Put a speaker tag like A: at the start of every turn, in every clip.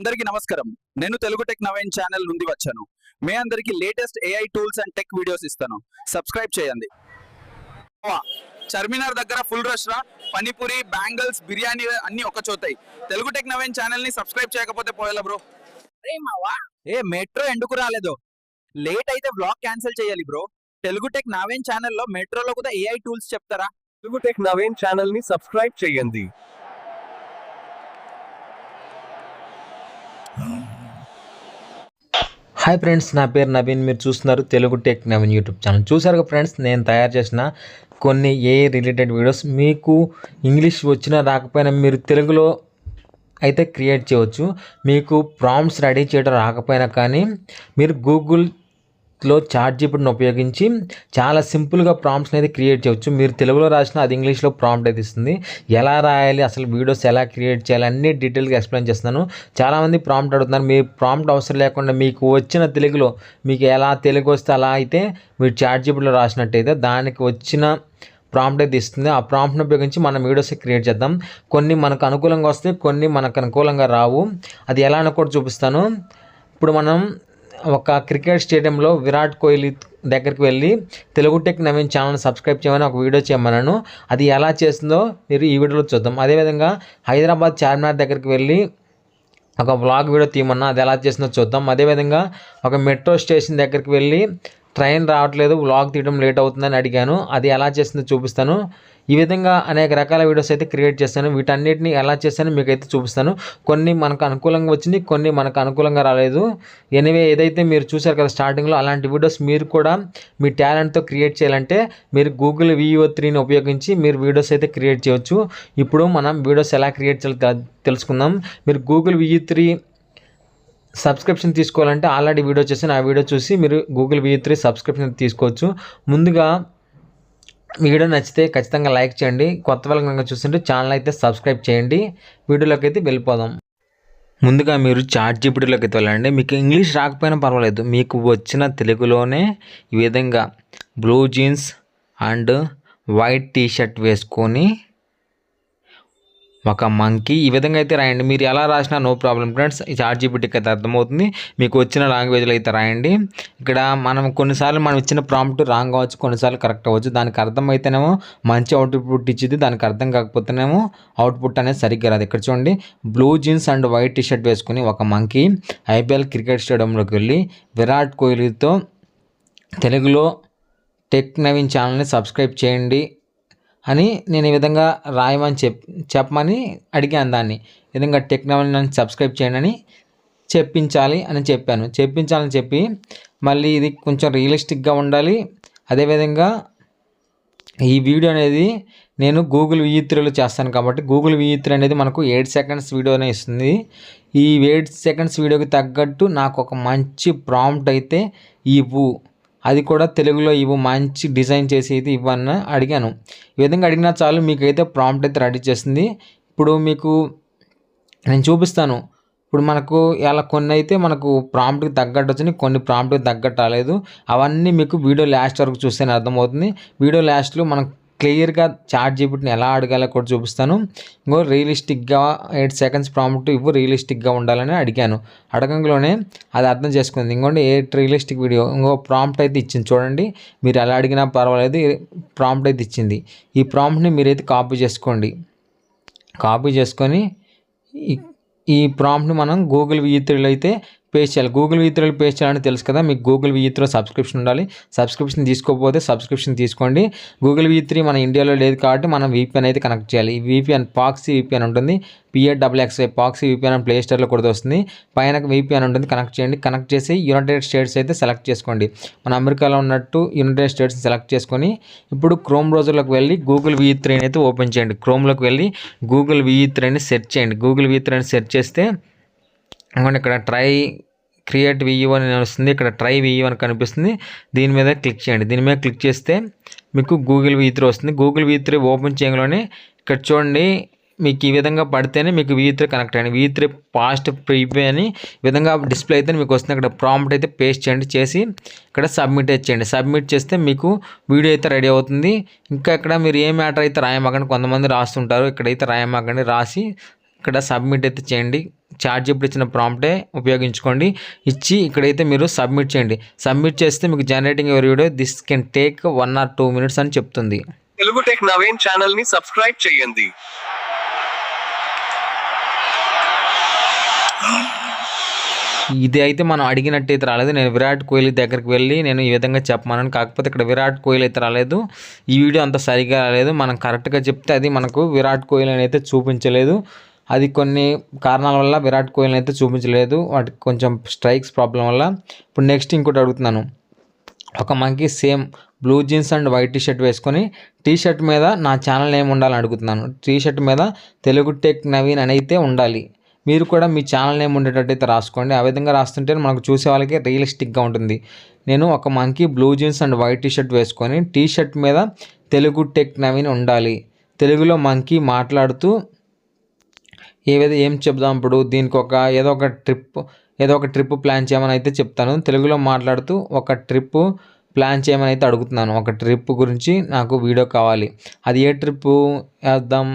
A: అందరికి నమస్కారం నేను తెలుగు టెక్ నవైన్ ఛానల్ నుండి వచ్చాను మీ అందరికి latest AI tools and tech videos ఇస్తాను సబ్స్క్రైబ్ చేయండి చర్మినార్ దగ్గర ఫుల్ రష్ రా పనీపూరి బ్యాంగిల్స్ బిర్యానీ అన్ని ఒక చోతాయి తెలుగు టెక్ నవైన్ ఛానల్ ని సబ్స్క్రైబ్ చేయకపోతే పోయేలా బ్రో ఏ మెట్రో ఎందుకు రాలేదు లేట్ అయితే బ్లాగ్ క్యాన్సిల్ చేయాలి బ్రో తెలుగు టెక్ నవైన్ ఛానల్లో మెట్రోలో కూడా ఏఐ టూల్స్ చెప్తారా తెలుగు టెక్ నవైన్ ఛానల్ ని సబ్స్క్రైబ్ చేయండి
B: హాయ్ ఫ్రెండ్స్ నా పేరు నవీన్ మీరు చూస్తున్నారు Telugu tech Naveen YouTube channel చూసారు ఫ్రెండ్స్ నేను తయారు చేసిన కొన్ని ఏ రిలేటెడ్ వీడియోస్ మీకు ఇంగ్లీష్ వచ్చినా రాకపోయినా మీరు తెలుగులో అయితే క్రియేట్ చేయవచ్చు మీకు ప్రామ్స్ రెడీ చేయడం రాకపోయినా కానీ మీరు గూగుల్ లో చాట్ జీపీటీని ఉపయోగించి చాలా సింపుల్గా ప్రాంప్ట్స్ అనేది క్రియేట్ చేయవచ్చు మీరు తెలుగులో రాసినా అది ఇంగ్లీష్లో ప్రాంప్ట్ అయితే ఇస్తుంది ఎలా రాయాలి అసలు వీడియోస్ ఎలా క్రియేట్ చేయాలి అన్ని డీటెయిల్గా ఎక్స్ప్లెయిన్ చేస్తున్నాను చాలామంది ప్రాంప్ట్ అడుగుతున్నారు మీ ప్రాంప్ట్ అవసరం లేకుండా మీకు వచ్చిన తెలుగులో మీకు ఎలా తెలుగు వస్తే అలా అయితే మీరు చాట్ జీపీటీలో రాసినట్టయితే దానికి వచ్చిన ప్రాంప్ట్ అయితే ఇస్తుంది ఆ ప్రాంప్ట్ని ఉపయోగించి మనం వీడియోస్ క్రియేట్ చేద్దాం కొన్ని మనకు అనుకూలంగా వస్తాయి కొన్ని మనకు అనుకూలంగా రావు అది ఎలా అని కూడా చూపిస్తాను ఇప్పుడు మనం ఒక క్రికెట్ స్టేడియంలో విరాట్ కోహ్లీ దగ్గరికి వెళ్ళి Telugu tech Naveen channel subscribe చేయమని ఒక వీడియో చేయమన్నాను అది ఎలా చేసిందో మీరు ఈ వీడియోలో చూద్దాం అదేవిధంగా హైదరాబాద్ చార్మినార్ దగ్గరికి వెళ్ళి ఒక బ్లాగ్ వీడియో తీయమన్నా అది ఎలా చేసిందో చూద్దాం అదేవిధంగా ఒక మెట్రో స్టేషన్ దగ్గరికి వెళ్ళి ట్రైన్ రావట్లేదు వ్లాగ్ తీయడం లేట్ అవుతుందని అడిగాను అది ఎలా చేసిందో చూపిస్తాను ఈ విధంగా అనేక రకాల వీడియోస్ అయితే క్రియేట్ చేస్తాను వీటన్నిటిని ఎలా చేస్తానో మీకు అయితే చూపిస్తాను కొన్ని మనకు అనుకూలంగా వచ్చినాయి కొన్ని మనకు అనుకూలంగా రాలేదు ఎనివే ఏదైతే మీరు చూసారు కదా స్టార్టింగ్లో అలాంటి వీడియోస్ మీరు కూడా మీ టాలెంట్తో క్రియేట్ చేయాలంటే మీరు గూగుల్ వీఓ త్రీని ఉపయోగించి మీరు వీడియోస్ అయితే క్రియేట్ చేయవచ్చు ఇప్పుడు మనం వీడియోస్ ఎలా క్రియేట్ చేయాలో తెలుసుకుందాం మీరు గూగుల్ వియూ త్రీ సబ్స్క్రిప్షన్ తీసుకోవాలంటే ఆల్రెడీ వీడియో చేసిన ఆ వీడియో చూసి మీరు గూగుల్ వీఈ త్రీ సబ్స్క్రిప్షన్ తీసుకోవచ్చు ముందుగా వీడియో నచ్చితే ఖచ్చితంగా లైక్ చేయండి కొత్త వాళ్ళకి కనుక చూస్తుంటే ఛానల్ అయితే సబ్స్క్రైబ్ చేయండి వీడియోలోకి అయితే వెళ్ళిపోదాం ముందుగా మీరు చాట్ జీపీటీలోకి అయితే వెళ్ళండి మీకు ఇంగ్లీష్ రాకపోయినా పర్వాలేదు మీకు వచ్చిన తెలుగులోనే ఈ విధంగా blue jeans and white T-shirt వేసుకొని ఒక మంకీ ఈ విధంగా అయితే రాయండి మీరు ఎలా రాసినా నో ప్రాబ్లం ఫ్రెండ్స్ ఈ చార్ట్ జీపీటీకి అయితే అర్థమవుతుంది మీకు వచ్చిన లాంగ్వేజ్లో అయితే రాయండి ఇక్కడ మనం కొన్నిసార్లు మనం ఇచ్చిన ప్రాంప్ట్ రాంగ్ అవ్వచ్చు కొన్నిసార్లు కరెక్ట్ అవ్వచ్చు దానికి అర్థం అయితేనేమో మంచి అవుట్పుట్ ఇచ్చింది దానికి అర్థం కాకపోతేనేమో అవుట్పుట్ అనేది సరిగ్గా రాదు ఇక్కడ చూడండి blue jeans and white T-shirt వేసుకుని ఒక మంకీ ఐపీఎల్ క్రికెట్ స్టేడియంలోకి వెళ్ళి విరాట్ కోహ్లీతో తెలుగులో టెక్ నవీన్ ఛానల్ని సబ్స్క్రైబ్ చేయండి అని నేను ఈ విధంగా రాయమని చెప్ చెప్పమని అడిగాను దాన్ని విధంగా టెక్నాలజీ నన్ను సబ్స్క్రైబ్ చేయండి అని చెప్పించాలి అని చెప్పాను చెప్పించాలని చెప్పి మళ్ళీ ఇది కొంచెం రియలిస్టిక్గా ఉండాలి అదేవిధంగా ఈ వీడియో అనేది నేను గూగుల్ వియిత్రిలో చేస్తాను కాబట్టి గూగుల్ వియిత్రి అనేది మనకు ఎయిట్ సెకండ్స్ వీడియోనే ఇస్తుంది ఈ ఎయిట్ సెకండ్స్ వీడియోకి తగ్గట్టు నాకు ఒక మంచి ప్రాంప్ట్ అయితే ఇవ్వు అది కూడా తెలుగులో ఇవ్వు మంచి డిజైన్ చేసి అయితే ఇవ్వని అడిగాను ఈ విధంగా అడిగినా చాలు మీకైతే ప్రాంప్ట్ అయితే రెడీ చేసింది ఇప్పుడు మీకు నేను చూపిస్తాను ఇప్పుడు మనకు ఇలా కొన్ని అయితే మనకు ప్రాంప్ట్కి తగ్గట్టు వచ్చినాయి కొన్ని ప్రాంప్ట్కి తగ్గట్టు రాలేదు అవన్నీ మీకు వీడియో లాస్ట్ వరకు చూస్తేనే అర్థమవుతుంది వీడియో లాస్ట్లో మనకు క్లియర్గా చార్ట్ జీబీటీని ఎలా అడగాలో కూడా చూపిస్తాను ఇంకో రియలిస్టిక్గా ఎయిట్ సెకండ్స్ ప్రాంప్ట్ ఇవ్వు రియలిస్టిక్గా ఉండాలని అడిగాను అడగంలోనే అది అర్థం చేసుకుంది ఇంకోండి ఎయిట్ రియలిస్టిక్ వీడియో ఇంకో ప్రాంప్ట్ అయితే ఇచ్చింది చూడండి మీరు ఎలా అడిగినా పర్వాలేదు ప్రాంప్ట్ అయితే ఇచ్చింది ఈ ప్రాంప్ట్ని మీరైతే కాపీ చేసుకోండి కాపీ చేసుకొని ఈ ప్రాంప్ట్ని మనం గూగుల్ విజిత్రులు అయితే పేస్ట్ చేయాలి గూగుల్ విత్రోలు పేస్ట్ చేయాలని తెలుసు కదా మీకు గూగుల్ విత్రో సబ్స్క్రిప్షన్ ఉండాలి సబ్స్క్రిప్షన్ తీసుకోకపోతే సబ్స్క్రిప్షన్ తీసుకోండి గూగుల్ త్రీ మన ఇండియాలో లేదు కాబట్టి మనం వీపీఎన్ అయితే కనెక్ట్ చేయాలి వీపీఎన్ పాక్సీ వీపీఎన్ ఉంటుంది పిఎడ్ W X proxy VPN play స్టోర్లో కూడా వస్తుంది పైన వీపీఎన్ ఉంటుంది కనెక్ట్ చేయండి కనెక్ట్ చేసి యునైటెడ్ స్టేట్స్ అయితే సెలెక్ట్ చేసుకోండి మన అమెరికాలో ఉన్నట్టు యునైటెడ్ స్టేట్స్ సెలెక్ట్ చేసుకొని ఇప్పుడు క్రోమ్ బ్రౌజర్లోకి వెళ్ళి గూగుల్ వి త్రీని అయితే ఓపెన్ చేయండి క్రోమ్లోకి వెళ్ళి గూగుల్ వి త్రీని సెర్చ్ చేయండి గూగుల్ వి త్రీని సెర్చ్ చేస్తే అనుకోండి ఇక్కడ ట్రై క్రియేట్ వియూ అని వస్తుంది ఇక్కడ ట్రై వియూ అని కనిపిస్తుంది దీని మీద క్లిక్ చేయండి దీని మీద క్లిక్ చేస్తే మీకు గూగుల్ వీ త్రీ వస్తుంది గూగుల్ వీ త్రీ ఓపెన్ చేయడంలోనే ఇక్కడ చూడండి మీకు ఈ విధంగా పడితేనే మీకు వీ త్రీ కనెక్ట్ అయ్యండి వీ త్రీ పాస్ట్ ప్రీపే అని విధంగా డిస్ప్లే అయితే మీకు వస్తుంది ఇక్కడ ప్రాంప్ట్ అయితే పేస్ట్ చేయండి చేసి ఇక్కడ సబ్మిట్ చేయండి సబ్మిట్ చేస్తే మీకు వీడియో అయితే రెడీ అవుతుంది ఇంకా ఇక్కడ మీరు ఏ మ్యాటర్ అయితే రాయమాకండి కొంతమంది రాస్తుంటారు ఇక్కడైతే రాయమాకండి రాసి ఇక్కడ సబ్మిట్ అయితే చేయండి చార్ట్ జీపీటీ ఇచ్చిన ప్రాంప్టే ఉపయోగించుకోండి ఇచ్చి ఇక్కడైతే మీరు సబ్మిట్ చేయండి సబ్మిట్ చేస్తే మీకు generating your video this can take one or two minutes అని చెప్తుంది
A: తెలుగు టెక్ నవీన్ ఛానల్ ని సబ్స్క్రైబ్ చేయండి
B: ఇది అయితే మనం అడిగినట్టయితే రాలేదు నేను విరాట్ కోహ్లీ దగ్గరికి వెళ్ళి నేను ఈ విధంగా చెప్పమన్నాను కాకపోతే ఇక్కడ విరాట్ కోహ్లీ అయితే రాలేదు ఈ వీడియో అంత సరిగా రాలేదు మనం కరెక్ట్గా చెప్తే అది మనకు విరాట్ కోహ్లీ అయితే చూపించలేదు అది కొన్ని కారణాల వల్ల విరాట్ కోహ్లీ అయితే చూపించలేదు వాటికి కొంచెం స్ట్రైక్స్ ప్రాబ్లం వల్ల ఇప్పుడు నెక్స్ట్ ఇంకోటి అడుగుతున్నాను ఒక మనకి same blue jeans and white T shirt వేసుకొని టీ షర్ట్ మీద నా ఛానల్ నేమ్ ఉండాలని అడుగుతున్నాను టీ షర్ట్ మీద తెలుగు టెక్ నవీన్ అని అయితే ఉండాలి మీరు కూడా మీ ఛానల్ నేమ్ ఉండేటట్టు అయితే రాసుకోండి ఆ విధంగా రాస్తుంటే మనకు చూసే వాళ్ళకి రియలిస్టిక్గా ఉంటుంది నేను ఒక మనకి blue jeans and white T shirt వేసుకొని టీ షర్ట్ మీద తెలుగు టెక్ నవీన్ ఉండాలి తెలుగులో మంకీ మాట్లాడుతూ ఏవైతే ఏం చెప్దాం ఇప్పుడు దీనికి ఒక ఏదో ఒక ట్రిప్ ఏదో ఒక ట్రిప్ ప్లాన్ చేయమని అయితే చెప్తాను తెలుగులో మాట్లాడుతూ ఒక ట్రిప్ ప్లాన్ చేయమని అయితే అడుగుతున్నాను ఒక ట్రిప్ గురించి నాకు వీడియో కావాలి అది ఏ ట్రిప్ వేద్దాం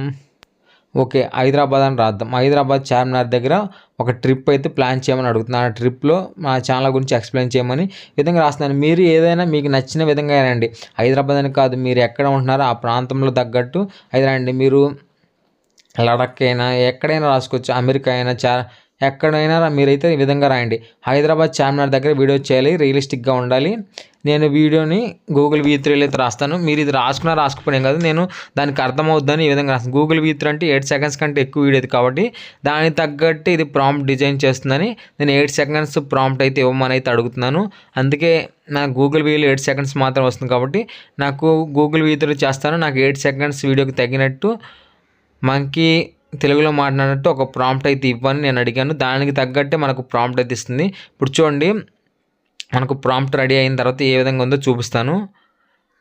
B: ఓకే హైదరాబాద్ అని రాద్దాం హైదరాబాద్ చార్మినార్ దగ్గర ఒక ట్రిప్ అయితే ప్లాన్ చేయమని అడుగుతున్నాను ఆ ట్రిప్లో మా ఛానల్ గురించి ఎక్స్ప్లెయిన్ చేయమని విధంగా రాస్తున్నాను మీరు ఏదైనా మీకు నచ్చిన విధంగా రండి హైదరాబాద్ అని కాదు మీరు ఎక్కడ ఉంటున్నారో ఆ ప్రాంతంలో తగ్గట్టు అయితే రండి మీరు లడక్ అయినా ఎక్కడైనా రాసుకోవచ్చు అమెరికా అయినా చా ఎక్కడైనా మీరైతే ఈ విధంగా రాయండి హైదరాబాద్ చార్మినార్ దగ్గర వీడియో చేయాలి రియలిస్టిక్గా ఉండాలి నేను వీడియోని గూగుల్ వీత్రీలో అయితే రాస్తాను మీరు ఇది రాసుకున్నా రాసుకుపోయాం కదా నేను దానికి అర్థమవుద్దని ఈ విధంగా రాస్తాను గూగుల్ వీత్రీ అంటే ఎయిట్ సెకండ్స్ కంటే ఎక్కువ వీడియో కాబట్టి దానికి తగ్గట్టు ఇది ప్రాంప్ట్ డిజైన్ చేస్తుందని నేను ఎయిట్ సెకండ్స్ ప్రాంప్ట్ అయితే ఇవ్వమని అయితే అడుగుతున్నాను అందుకే నా గూగుల్ వీలు ఎయిట్ సెకండ్స్ మాత్రం వస్తుంది కాబట్టి నాకు గూగుల్ వీత్రీ చేస్తాను నాకు ఎయిట్ సెకండ్స్ వీడియోకి తగినట్టు మనకి తెలుగులో మాట్లాడినట్టు ఒక ప్రాంప్ట్ అయితే ఇవ్వని నేను అడిగాను దానికి తగ్గట్టే మనకు ప్రాంప్ట్ అయితే ఇస్తుంది ఇప్పుడు చూడండి మనకు ప్రాంప్ట్ రెడీ అయిన తర్వాత ఏ విధంగా ఉందో చూపిస్తాను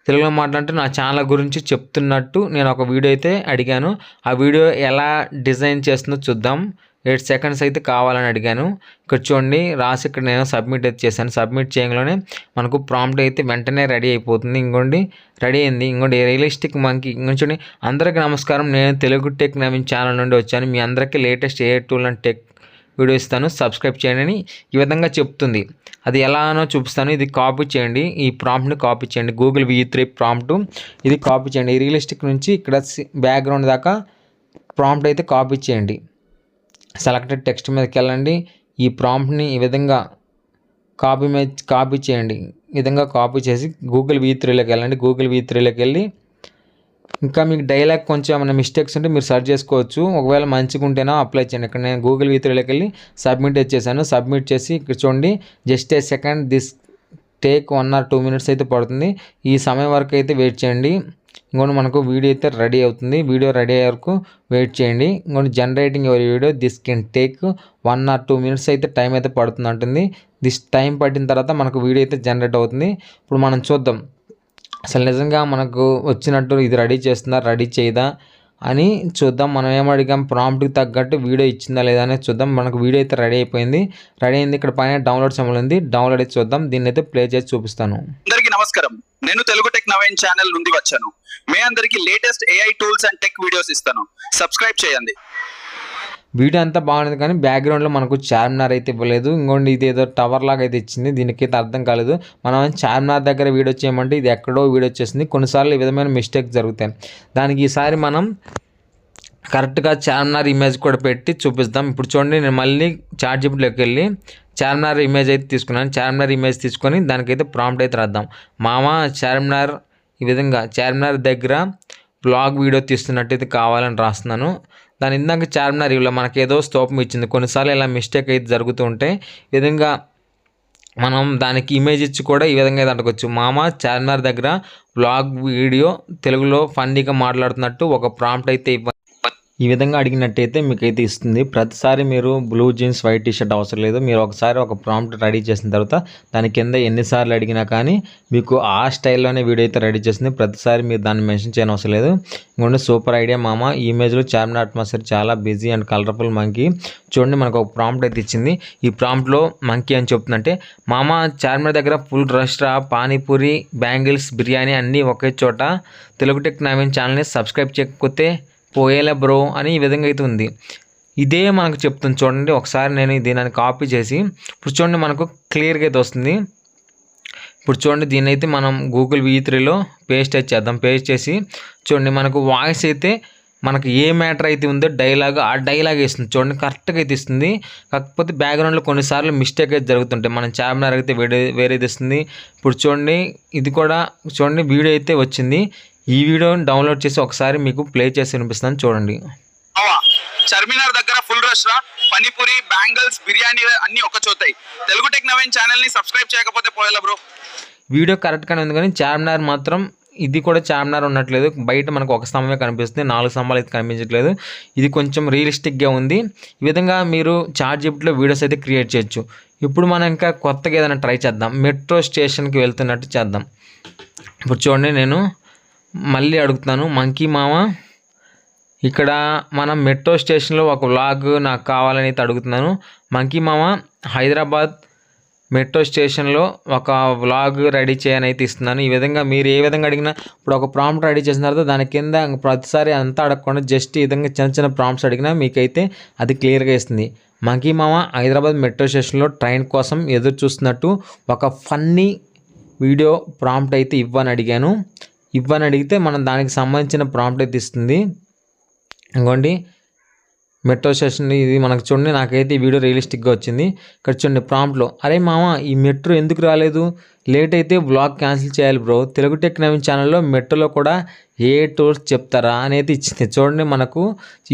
B: తెలుగులో మాట్లాడితే నా ఛానల్ గురించి చెప్తున్నట్టు నేను ఒక వీడియో అయితే అడిగాను ఆ వీడియో ఎలా డిజైన్ చేస్తుందో చూద్దాం ఎయిట్ సెకండ్స్ అయితే కావాలని అడిగాను ఇక్కడ చూడండి రాసి ఇక్కడ నేను సబ్మిట్ అయితే చేశాను సబ్మిట్ చేయగానే మనకు ప్రాంప్ట్ అయితే వెంటనే రెడీ అయిపోతుంది ఇంకోండి రెడీ అయింది ఇంకోండి రియలిస్టిక్ మనకి ఇంకొని చూడండి అందరికీ నమస్కారం నేను తెలుగు టెక్ నవీన్ ఛానల్ నుండి వచ్చాను మీ అందరికీ latest AI tool and tech video ఇస్తాను సబ్స్క్రైబ్ చేయండి అని ఈ విధంగా చెప్తుంది అది ఎలానో చూపిస్తాను ఇది కాపీ చేయండి ఈ ప్రాంప్ట్ని కాపీ చేయండి గూగుల్ వి త్రీ ప్రాంప్ట్ ఇది కాపీ చేయండి రియలిస్టిక్ నుంచి ఇక్కడ బ్యాక్గ్రౌండ్ దాకా ప్రాంప్ట్ అయితే కాపీ చేయండి సెలెక్టెడ్ టెక్స్ట్ మీదకి వెళ్ళండి ఈ ప్రాంప్ట్ని ఈ విధంగా కాపీ మీద కాపీ చేయండి ఈ విధంగా కాపీ చేసి గూగుల్ వీ త్రీలోకి వెళ్ళండి గూగుల్ వీ త్రీలోకి వెళ్ళి ఇంకా మీకు డైలాగ్ కొంచెం ఏమైనా మిస్టేక్స్ ఉంటే మీరు సర్చ్ చేసుకోవచ్చు ఒకవేళ మంచిగా ఉంటేనో అప్లై చేయండి ఇక్కడ నేను గూగుల్ త్రీలోకి వెళ్ళి సబ్మిట్ చేశాను సబ్మిట్ చేసి ఇక్కడ చూడండి just a second this take one or two minutes అయితే పడుతుంది ఈ సమయం వరకు అయితే వెయిట్ చేయండి ఇంకోటి మనకు వీడియో అయితే రెడీ అవుతుంది వీడియో రెడీ అయ్యే వరకు వెయిట్ చేయండి ఇంకోటి generating your video this can take one or two minutes అయితే టైం అయితే పడుతుంది అంటుంది దిస్ టైం పట్టిన తర్వాత మనకు వీడియో అయితే జనరేట్ అవుతుంది ఇప్పుడు మనం చూద్దాం అసలు నిజంగా మనకు వచ్చినట్టు ఇది రెడీ చేస్తుందా రెడీ చేయదా అని చూద్దాం మనం ఏం అడిగాం ప్రాంప్ట్కి తగ్గట్టు వీడియో ఇచ్చిందా లేదా అనేది చూద్దాం మనకు వీడియో అయితే రెడీ అయిపోయింది రెడీ అయింది ఇక్కడ పైన డౌన్లోడ్ సమయం ఉంది డౌన్లోడ్ అయితే చూద్దాం దీన్ని అయితే ప్లే చేసి చూపిస్తాను అందరికీ నమస్కారం నేను తెలుగు టెక్ నవైన్ ఛానల్ నుండి వచ్చాను మీ అందరికి latest AI tools and tech videos ఇస్తాను సబ్స్క్రైబ్ చేయండి వీడియో అంతా బాగుంది కానీ బ్యాక్గ్రౌండ్లో మనకు చార్మినార్ అయితే ఇవ్వలేదు ఇంకోండి ఇది ఏదో టవర్ లాగా అయితే ఇచ్చింది దీనికైతే అర్థం కాలేదు మనం చార్మినార్ దగ్గర వీడియో చేయమంటే ఇది ఎక్కడో వీడియో వచ్చేసింది కొన్నిసార్లు ఈ విధమైన మిస్టేక్ జరుగుతాయి దానికి ఈసారి మనం కరెక్ట్గా చార్మినార్ ఇమేజ్ కూడా పెట్టి చూపిస్తాం ఇప్పుడు చూడండి నేను మళ్ళీ చార్ట్ జీపీలోకి వెళ్ళి చార్మినార్ ఇమేజ్ అయితే తీసుకున్నాను చార్మినార్ ఇమేజ్ తీసుకొని దానికైతే ప్రాంప్ట్ అయితే రాద్దాం మామ చార్మినార్ ఈ విధంగా చార్మినార్ దగ్గర బ్లాగ్ వీడియో తీస్తున్నట్టయితే కావాలని రాస్తున్నాను దాని ఇందాక చార్మినార్ మనకి ఏదో స్తోపం ఇచ్చింది కొన్నిసార్లు ఇలా మిస్టేక్ అయితే జరుగుతూ ఉంటాయి విధంగా మనం దానికి ఇమేజ్ ఇచ్చి కూడా ఈ విధంగా అయితే అంటుకోవచ్చు మామ చార్మినార్ దగ్గర బ్లాగ్ వీడియో తెలుగులో ఫన్నీగా మాట్లాడుతున్నట్టు ఒక ప్రాంప్ట్ అయితే ఇవ్వాలి ఈ విధంగా అడిగినట్టయితే మీకు అయితే ఇస్తుంది ప్రతిసారి మీరు బ్లూ జీన్స్ వైట్ టీషర్ట్ అవసరం లేదు మీరు ఒకసారి ఒక ప్రాంప్ట్ రెడీ చేసిన తర్వాత దాని కింద ఎన్నిసార్లు అడిగినా కానీ మీకు ఆ స్టైల్లోనే వీడియో అయితే రెడీ చేసింది ప్రతిసారి మీరు దాన్ని మెన్షన్ చేయని అవసరం లేదు ఇంకొంటే సూపర్ ఐడియా మామ ఈ ఇమేజ్లో చార్మినార్ అట్మాస్ఫియర్ చాలా బిజీ అండ్ కలర్ఫుల్ మంకీ చూడండి మనకు ఒక ప్రాంప్ట్ అయితే ఇచ్చింది ఈ ప్రాంప్ట్లో మంకీ అని చెప్తుందంటే మామ చార్మినార్ దగ్గర ఫుల్ రష్ రా పానీపూరి బ్యాంగిల్స్ బిర్యానీ అన్నీ ఒకే చోట తెలుగు టెక్ నవీన్ ఛానల్ని సబ్స్క్రైబ్ చేయకపోతే పోయేలా బ్రో అని ఈ విధంగా అయితే ఉంది ఇదే మనకు చెప్తుంది చూడండి ఒకసారి నేను దీనిని కాపీ చేసి ఇప్పుడు చూడండి మనకు క్లియర్గా అయితే వస్తుంది ఇప్పుడు చూడండి దీని అయితే మనం గూగుల్ వీ త్రీలో పేస్ట్ అయితే చేద్దాం పేస్ట్ చేసి చూడండి మనకు వాయిస్ అయితే మనకు ఏ మ్యాటర్ అయితే ఉందో డైలాగ్ ఆ డైలాగ్ వేస్తుంది చూడండి కరెక్ట్గా అయితే ఇస్తుంది కాకపోతే బ్యాక్గ్రౌండ్లో కొన్నిసార్లు మిస్టేక్ అయితే జరుగుతుంటాయి మనం చామినార్ అయితే వేరే వేరేది ఇస్తుంది ఇప్పుడు చూడండి ఇది కూడా చూడండి వీడియో అయితే వచ్చింది ఈ వీడియోని డౌన్లోడ్ చేసి ఒకసారి మీకు ప్లే చేసి వినిపిస్తాను చూడండి చార్మినార్ దగ్గర ఫుల్ రష్ రా పనీపూరి బ్యాంగిల్స్ బిర్యానీ అన్ని ఒక చోతాయి తెలుగు టెక్ నవీన్ ఛానల్ని సబ్స్క్రైబ్ చేయకపోతే పోయేలా బ్రో వీడియో కరెక్ట్గానే ఉంది కానీ చార్మినార్ మాత్రం ఇది కూడా చార్మినార్ ఉండట్లేదు బయట మనకు ఒక స్తంభమే కనిపిస్తుంది నాలుగు స్తంభాలు అయితే కనిపించట్లేదు ఇది కొంచెం రియలిస్టిక్గా ఉంది ఈ విధంగా మీరు చార్ట్ జిప్ట్లో వీడియోస్ అయితే క్రియేట్ చేయొచ్చు ఇప్పుడు మనం ఇంకా కొత్తగా ఏదైనా ట్రై చేద్దాం మెట్రో స్టేషన్కి వెళ్తున్నట్టు చేద్దాం ఇప్పుడు చూడండి నేను మళ్ళీ అడుగుతాను మంకీ మామ ఇక్కడ మనం మెట్రో స్టేషన్లో ఒక వ్లాగ్ నాకు కావాలని అయితే అడుగుతున్నాను మంకీ మామ హైదరాబాద్ మెట్రో స్టేషన్లో ఒక వ్లాగ్ రెడీ చేయని అయితే ఇస్తున్నాను ఈ విధంగా మీరు ఏ విధంగా అడిగినా ఇప్పుడు ఒక ప్రాంప్ట్ రెడీ చేసిన తర్వాత దాని కింద ప్రతిసారి అంతా అడగకుండా జస్ట్ ఈ విధంగా చిన్న చిన్న ప్రాంప్ట్స్ అడిగినా మీకైతే అది క్లియర్గా ఇస్తుంది మంకీ మామ హైదరాబాద్ మెట్రో స్టేషన్లో ట్రైన్ కోసం ఎదురు చూస్తున్నట్టు ఒక ఫన్నీ వీడియో ప్రాంప్ట్ అయితే ఇవ్వని అడిగాను ఇవ్వని అడిగితే మనం దానికి సంబంధించిన ప్రాంప్ట్ అయితే ఇస్తుంది ఇంకోండి మెట్రో స్టేషన్ ఇది మనకు చూడండి నాకైతే ఈ వీడియో రియలిస్టిక్గా వచ్చింది ఇక్కడ చూడండి ప్రాంప్ట్లో అరే మామ ఈ మెట్రో ఎందుకు రాలేదు లేట్ అయితే బ్లాగ్ క్యాన్సిల్ చేయాలి బ్రో తెలుగు టెక్ ఛానల్లో మెట్రోలో కూడా ఏ టూర్స్ చెప్తారా అనేది ఇచ్చింది చూడండి మనకు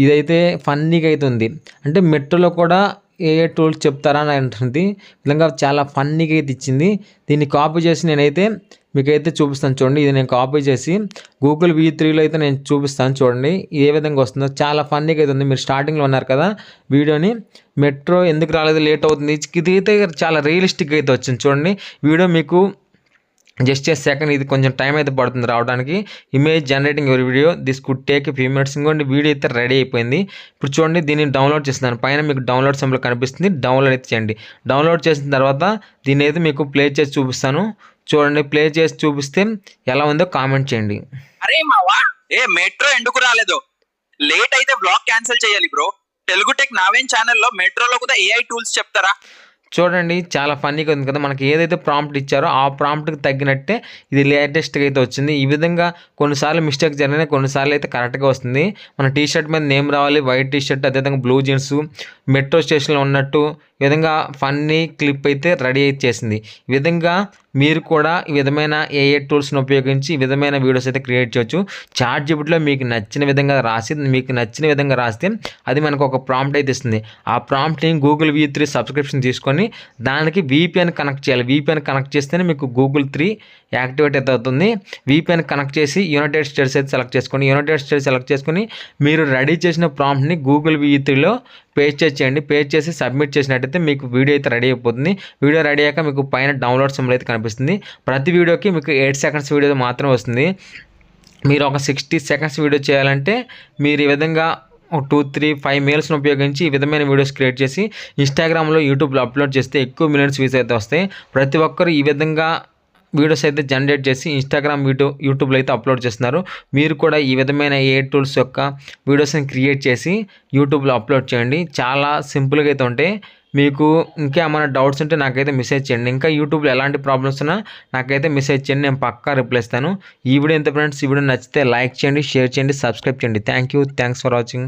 B: ఇదైతే ఫన్నీగా అయితే ఉంది అంటే మెట్రోలో కూడా ఏ ఏ టూల్స్ చెప్తారా అని అంటుంది విధంగా చాలా ఫన్నీగా అయితే ఇచ్చింది దీన్ని కాపీ చేసి నేనైతే మీకైతే చూపిస్తాను చూడండి ఇది నేను కాపీ చేసి గూగుల్ వీ త్రీలో అయితే నేను చూపిస్తాను చూడండి ఏ విధంగా వస్తుందో చాలా ఫన్నీగా అయితే ఉంది మీరు స్టార్టింగ్లో ఉన్నారు కదా వీడియోని మెట్రో ఎందుకు రాలేదు లేట్ అవుతుంది ఇది అయితే చాలా రియలిస్టిక్గా అయితే వచ్చింది చూడండి వీడియో మీకు జస్ట్ చేసి సెకండ్ ఇది కొంచెం టైం అయితే పడుతుంది రావడానికి image generating your video this could take few minutes ఇంకోండి వీడియో అయితే రెడీ అయిపోయింది ఇప్పుడు చూడండి దీన్ని డౌన్లోడ్ చేస్తున్నాను పైన మీకు డౌన్లోడ్ సింబల్ కనిపిస్తుంది డౌన్లోడ్ అయితే చేయండి డౌన్లోడ్ చేసిన తర్వాత దీన్ని అయితే మీకు ప్లే చేసి చూపిస్తాను చూడండి ప్లే చేసి చూపిస్తే ఎలా ఉందో కామెంట్ చేయండి అరే మావా ఏ మెట్రో ఎందుకు రాలేదు లేట్ అయితే బ్లాగ్ క్యాన్సిల్ చేయాలి బ్రో తెలుగు టెక్ నావేన్ ఛానల్లో మెట్రోలో కూడా ఏఐ టూల్స్ చెప్తారా చూడండి చాలా ఫన్నీగా ఉంది కదా మనకి ఏదైతే ప్రాంప్ట్ ఇచ్చారో ఆ ప్రాంప్ట్కి తగ్గినట్టే ఇది లేటెస్ట్గా అయితే వచ్చింది ఈ విధంగా కొన్నిసార్లు మిస్టేక్ జరిగిన కొన్నిసార్లు అయితే కరెక్ట్గా వస్తుంది మన టీషర్ట్ మీద నేమ్ రావాలి వైట్ టీషర్ట్ అదేవిధంగా బ్లూ జీన్స్ మెట్రో స్టేషన్లో ఉన్నట్టు ఈ విధంగా ఫన్నీ క్లిప్ అయితే రెడీ అయితే చేసింది ఈ విధంగా మీరు కూడా ఈ విధమైన ఏఏ టూల్స్ని ఉపయోగించి ఈ విధమైన వీడియోస్ అయితే క్రియేట్ చేయొచ్చు చార్ట్ జీబీటీలో మీకు నచ్చిన విధంగా రాసి మీకు నచ్చిన విధంగా రాస్తే అది మనకు ఒక ప్రాంప్ట్ అయితే ఇస్తుంది ఆ ప్రాంప్ట్ని గూగుల్ వీ త్రీ సబ్స్క్రిప్షన్ తీసుకొని తీసుకొని దానికి వీపీఎన్ కనెక్ట్ చేయాలి వీపీఎన్ కనెక్ట్ చేస్తేనే మీకు గూగుల్ త్రీ యాక్టివేట్ అయితే అవుతుంది వీపీఎన్ కనెక్ట్ చేసి యునైటెడ్ స్టేట్స్ అయితే సెలెక్ట్ చేసుకోండి యునైటెడ్ స్టేట్స్ సెలెక్ట్ చేసుకొని మీరు రెడీ చేసిన ప్రాంప్ట్ని గూగుల్ వీ త్రీలో పేస్ట్ చేసేయండి పేస్ట్ చేసి సబ్మిట్ చేసినట్టయితే మీకు వీడియో అయితే రెడీ అయిపోతుంది వీడియో రెడీ అయ్యాక మీకు పైన డౌన్లోడ్ సింబల్ అయితే కనిపిస్తుంది ప్రతి వీడియోకి మీకు ఎయిట్ సెకండ్స్ వీడియో మాత్రమే వస్తుంది మీరు ఒక సిక్స్టీ సెకండ్స్ వీడియో చేయాలంటే మీరు ఈ విధంగా టూ త్రీ ఫైవ్ మెయిల్స్ని ఉపయోగించి ఈ విధమైన వీడియోస్ క్రియేట్ చేసి ఇన్స్టాగ్రామ్లో యూట్యూబ్లో అప్లోడ్ చేస్తే ఎక్కువ మిలియన్స్ వ్యూస్ అయితే వస్తాయి ప్రతి ఒక్కరు ఈ విధంగా వీడియోస్ అయితే జనరేట్ చేసి ఇన్స్టాగ్రామ్ వీడియో యూట్యూబ్లో అయితే అప్లోడ్ చేస్తున్నారు మీరు కూడా ఈ విధమైన ఏ టూల్స్ యొక్క వీడియోస్ని క్రియేట్ చేసి యూట్యూబ్లో అప్లోడ్ చేయండి చాలా సింపుల్గా అయితే ఉంటాయి మీకు ఇంకా ఏమైనా డౌట్స్ ఉంటే నాకైతే మెసేజ్ చేయండి ఇంకా యూట్యూబ్లో ఎలాంటి ప్రాబ్లమ్స్ ఉన్నా నాకైతే మెసేజ్ చేయండి నేను పక్కా రిప్లై ఇస్తాను ఈ వీడియో ఎంత ఫ్రెండ్స్ ఈ వీడియో నచ్చితే లైక్ చేయండి షేర్ చేయండి సబ్స్క్రైబ్ చేయండి thank you thanks for watching